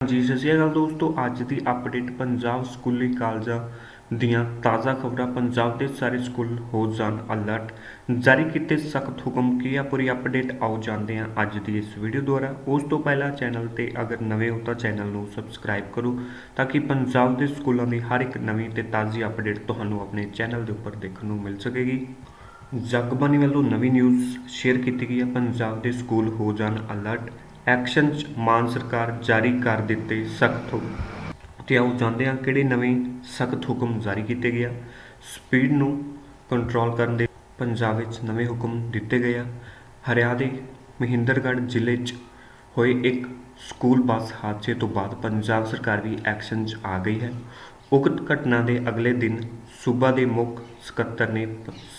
ਜੀ ਸਤਿ ਸ਼੍ਰੀ ਅਕਾਲ ਦੋਸਤੋ। ਅੱਜ ਦੀ ਅਪਡੇਟ ਪੰਜਾਬ ਸਕੂਲੀ ਕਾਲਜਾਂ ਦੀਆਂ ਤਾਜ਼ਾ ਖਬਰਾਂ। ਪੰਜਾਬ ਦੇ ਸਾਰੇ ਸਕੂਲ ਹੋ ਜਾਣ ਅਲਰਟ ਜਾਰੀ ਕੀਤੇ ਸਖਤ ਹੁਕਮ ਕੀ ਆ ਪੂਰੀ ਅਪਡੇਟ ਆਓ ਜਾਂਦੇ ਹਾਂ ਅੱਜ ਦੀ ਇਸ ਵੀਡੀਓ ਦੁਆਰਾ। ਉਸ ਤੋਂ ਪਹਿਲਾਂ ਚੈਨਲ ਤੇ ਅਗਰ ਨਵੇਂ ਹੋ ਤਾਂ ਚੈਨਲ ਨੂੰ ਸਬਸਕ੍ਰਾਈਬ ਕਰੋ ਤਾਂ ਕਿ ਪੰਜਾਬ ਦੇ ਸਕੂਲਾਂ ਦੀ ਹਰ ਇੱਕ ਨਵੀਂ ਤੇ ਤਾਜ਼ੀ ਅਪਡੇਟ ਤੁਹਾਨੂੰ ਆਪਣੇ ਚੈਨਲ ਦੇ ਉੱਪਰ ਦੇਖਣ ਨੂੰ ਮਿਲ ਸਕੇਗੀ। ਜਗਬਾਣੀ ਵੱਲੋਂ ਨਵੀਂ ਨਿਊਜ਼ ਸ਼ੇਅਰ ਕੀਤੀ ਗਈ ਹੈ। ਪੰਜਾਬ ਦੇ ਸਕੂਲ ਹੋ ਜਾਣ ਅਲਰਟ ਐਕਸ਼ਨ 'ਚ ਮਾਨ ਸਰਕਾਰ ਜਾਰੀ ਕਰ ਦਿੱਤੇ ਸਖਤ ਹੁਕਮ। ਤੇ ਆਓ ਜਾਣਦੇ ਹਾਂ ਕਿਹੜੇ ਨਵੇਂ ਸਖਤ ਹੁਕਮ ਜਾਰੀ ਕੀਤੇ ਗਏ ਆ। ਸਪੀਡ ਨੂੰ ਕੰਟਰੋਲ ਕਰਨ ਦੇ ਪੰਜਾਬ ਵਿੱਚ ਨਵੇਂ ਹੁਕਮ ਦਿੱਤੇ ਗਏ ਆ। ਹਰਿਆਣਾ ਦੇ ਮਹਿੰਦਰਗੜ੍ਹ ਜ਼ਿਲ੍ਹੇ 'ਚ ਹੋਏ ਇੱਕ ਸਕੂਲ ਬੱਸ ਹਾਦਸੇ ਤੋਂ ਬਾਅਦ ਪੰਜਾਬ ਸਰਕਾਰ ਵੀ ਐਕਸ਼ਨ 'ਚ ਆ ਗਈ ਹੈ। ਉਕਤ ਘਟਨਾ ਦੇ ਅਗਲੇ ਦਿਨ ਸੂਬਾ ਦੇ ਮੁੱਖ ਸਕੱਤਰ ਨੇ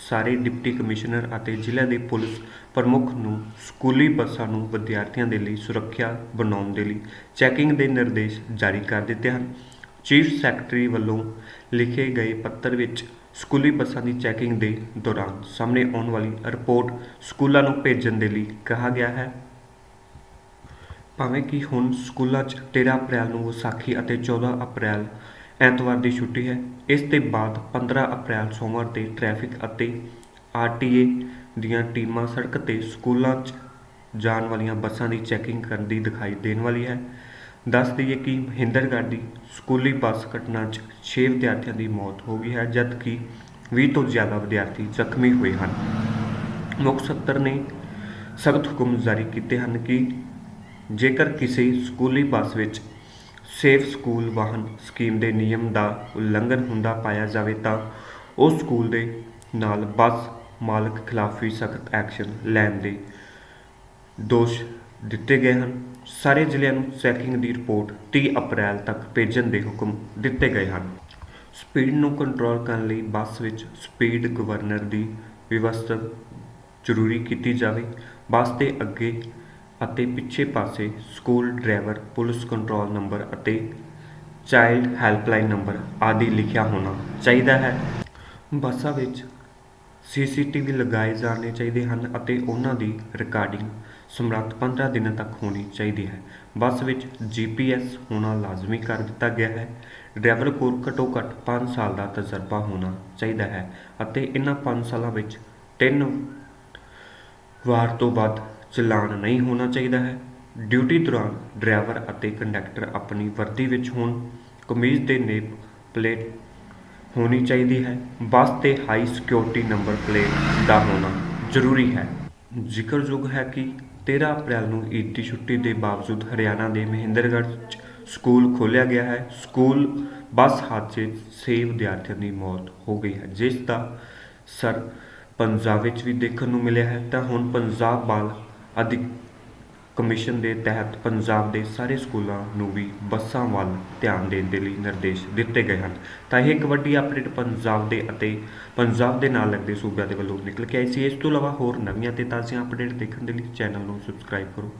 ਸਾਰੇ ਡਿਪਟੀ ਕਮਿਸ਼ਨਰ ਅਤੇ ਜ਼ਿਲ੍ਹੇ ਦੇ ਪੁਲਿਸ ਪ੍ਰਮੁੱਖ ਨੂੰ ਸਕੂਲੀ ਬੱਸਾਂ ਨੂੰ ਵਿਦਿਆਰਥੀਆਂ ਦੇ ਲਈ ਸੁਰੱਖਿਆ ਬਣਾਉਣ ਦੇ ਲਈ ਚੈਕਿੰਗ ਦੇ ਨਿਰਦੇਸ਼ ਜਾਰੀ ਕਰ ਦਿੱਤੇ ਹਨ। ਚੀਫ ਸੈਕਟਰੀ ਵੱਲੋਂ ਲਿਖੇ ਗਏ ਪੱਤਰ ਵਿੱਚ ਸਕੂਲੀ ਬੱਸਾਂ ਦੀ ਚੈਕਿੰਗ ਦੇ ਦੌਰਾਨ ਸਾਹਮਣੇ ਆਉਣ ਵਾਲੀ ਰਿਪੋਰਟ ਸਕੂਲਾਂ ਨੂੰ ਭੇਜਣ ਦੇ ਲਈ ਕਿਹਾ ਗਿਆ ਹੈ। ਭਾਵੇਂ ਕਿ ਹੁਣ ਸਕੂਲਾਂ 'ਚ 13 ਅਪ੍ਰੈਲ ਨੂੰ ਵਿਸਾਖੀ ਅਤੇ 14 ਅਪ੍ਰੈਲ ਐਤਵਾਰ ਦੀ ਛੁੱਟੀ ਹੈ। ਇਸ ਦੇ ਬਾਅਦ 15 ਅਪ੍ਰੈਲ ਸੋਮਵਾਰ ਤੇ ਟ੍ਰੈਫਿਕ ਅਤੇ ਆਰਟੀਏ ਦੀਆਂ ਟੀਮਾਂ ਸੜਕ ਤੇ ਸਕੂਲਾਂ 'ਚ ਜਾਣ ਵਾਲੀਆਂ ਬੱਸਾਂ ਦੀ ਚੈਕਿੰਗ ਕਰਨ ਦੀ ਦਿਖਾਈ ਦੇਣ ਵਾਲੀ ਹੈ। ਦੱਸ ਦਈਏ ਕਿ ਮਹਿੰਦਰਗੜ੍ਹ ਦੀ ਸਕੂਲੀ ਬੱਸ ਘਟਨਾ 'ਚ 6 ਵਿਦਿਆਰਥੀਆਂ ਦੀ ਮੌਤ ਹੋ ਗਈ ਹੈ, ਜਦਕਿ 20 ਤੋਂ ਜ਼ਿਆਦਾ ਵਿਦਿਆਰਥੀ ਜ਼ਖਮੀ ਹੋਏ ਹਨ। ਮੁੱਖ ਸਕੱਤਰ ਨੇ ਸਖਤ ਹੁਕਮ ਜਾਰੀ ਕੀਤੇ ਹਨ ਕਿ ਜੇਕਰ ਕਿਸੇ ਸਕੂਲੀ ਬੱਸ ਵਿੱਚ ਸੇਫ ਸਕੂਲ ਵਾਹਨ ਸਕੀਮ ਦੇ ਨਿਯਮ ਦਾ ਉਲੰਘਣ ਹੁੰਦਾ ਪਾਇਆ ਜਾਵੇ ਤਾਂ ਉਸ ਸਕੂਲ ਦੇ ਨਾਲ ਬੱਸ ਮਾਲਕ ਖਿਲਾਫ ਵੀ ਸਖਤ ਐਕਸ਼ਨ ਲੈਣ ਦੇ ਦੋਸ਼ ਦਿੱਤੇ ਗਏ ਹਨ। ਸਾਰੇ ਜ਼ਿਲ੍ਹਿਆਂ ਨੂੰ ਚੈਕਿੰਗ ਦੀ ਰਿਪੋਰਟ 30 ਅਪ੍ਰੈਲ ਤੱਕ ਭੇਜਣ ਦੇ ਹੁਕਮ ਦਿੱਤੇ ਗਏ ਹਨ। ਸਪੀਡ ਨੂੰ ਕੰਟਰੋਲ ਕਰਨ ਲਈ ਬੱਸ ਵਿੱਚ ਸਪੀਡ ਗਵਰਨਰ ਦੀ ਵਿਵਸਥਾ ਜ਼ਰੂਰੀ ਕੀਤੀ ਜਾਵੇ। ਬੱਸ ਦੇ ਅੱਗੇ ਅਤੇ ਪਿੱਛੇ ਪਾਸੇ school driver, police control number ਅਤੇ ਚਾਈਲਡ ਹੈਲਪਲਾਈਨ ਨੰਬਰ ਆਦਿ ਲਿਖਿਆ ਹੋਣਾ ਚਾਹੀਦਾ ਹੈ। ਬੱਸਾਂ ਵਿੱਚ ਸੀਸੀਟੀਵੀ ਲਗਾਏ ਜਾਣੇ ਚਾਹੀਦੇ ਹਨ ਅਤੇ ਉਹਨਾਂ ਦੀ ਰਿਕਾਰਡਿੰਗ ਸਮਰੱਥ 15 ਦਿਨਾਂ ਤੱਕ ਹੋਣੀ ਚਾਹੀਦੀ ਹੈ। ਬੱਸ ਵਿੱਚ ਜੀਪੀਐਸ ਹੋਣਾ ਲਾਜ਼ਮੀ ਕਰ ਦਿੱਤਾ ਗਿਆ ਹੈ। ਡਰਾਈਵਰ ਕੋਲ ਘੱਟੋ ਘੱਟ 5 ਸਾਲ ਦਾ ਤਜਰਬਾ ਹੋਣਾ ਚਾਹੀਦਾ ਹੈ ਅਤੇ ਇਹਨਾਂ 5 ਸਾਲਾਂ ਵਿੱਚ ਤਿੰਨ ਵਾਰ ਤੋਂ ਵੱਧ ਚਲਾਨ ਨਹੀਂ ਹੋਣਾ ਚਾਹੀਦਾ ਹੈ। ਡਿਊਟੀ ਦੌਰਾਨ ਡਰਾਈਵਰ ਅਤੇ ਕੰਡਕਟਰ ਆਪਣੀ ਵਰਦੀ ਵਿੱਚ ਹੋਣ, ਕਮੀਜ਼ ਦੇ ਨੇਪ ਪਲੇਟ ਹੋਣੀ ਚਾਹੀਦੀ ਹੈ। ਬੱਸ ਤੇ ਹਾਈ ਸਿਕਿਉਰਿਟੀ ਨੰਬਰ ਪਲੇਟ ਦਾ ਹੋਣਾ ਜ਼ਰੂਰੀ ਹੈ। ਜ਼ਿਕਰਯੋਗ ਹੈ ਕਿ 13 ਅਪ੍ਰੈਲ ਨੂੰ ਈਦ ਦੀ ਛੁੱਟੀ ਦੇ ਬਾਵਜੂਦ ਹਰਿਆਣਾ ਦੇ ਮਹਿੰਦਰਗੜ੍ਹ 'ਚ ਸਕੂਲ ਖੋਲ੍ਹਿਆ ਗਿਆ ਹੈ। ਸਕੂਲ ਬੱਸ ਹਾਦਸੇ 'ਚ 6 ਵਿਦਿਆਰਥੀਆਂ ਦੀ ਮੌਤ ਹੋ ਗਈ ਹੈ, ਜਿਸ ਦਾ ਸਰ ਪੰਜਾਬ ਵਿੱਚ ਵੀ ਦੇਖਣ ਨੂੰ ਮਿਲਿਆ ਹੈ। ਤਾਂ ਹੁਣ ਪੰਜਾਬ ਬਾਲ ਅਧਿਕ ਕਮਿਸ਼ਨ ਦੇ ਤਹਿਤ ਪੰਜਾਬ ਦੇ ਸਾਰੇ ਸਕੂਲਾਂ ਨੂੰ ਵੀ ਬੱਸਾਂ ਵੱਲ ਧਿਆਨ ਦੇਣ ਦੇ ਲਈ ਨਿਰਦੇਸ਼ ਦਿੱਤੇ ਗਏ ਹਨ। ਤਾਂ ਇਹ ਇੱਕ ਵੱਡੀ ਅਪਡੇਟ ਪੰਜਾਬ ਦੇ ਅਤੇ ਪੰਜਾਬ ਦੇ ਨਾਲ ਲੱਗਦੇ ਸੂਬਿਆਂ ਦੇ ਵੱਲੋਂ ਨਿਕਲ ਕੇ ਆਈ ਸੀ। ਇਸ ਤੋਂ ਇਲਾਵਾ ਹੋਰ ਨਵੀਆਂ ਤੇ ਤਾਜ਼ੀਆਂ ਅਪਡੇਟ ਦੇਖਣ ਦੇ ਲਈ ਚੈਨਲ ਨੂੰ ਸਬਸਕ੍ਰਾਈਬ ਕਰੋ।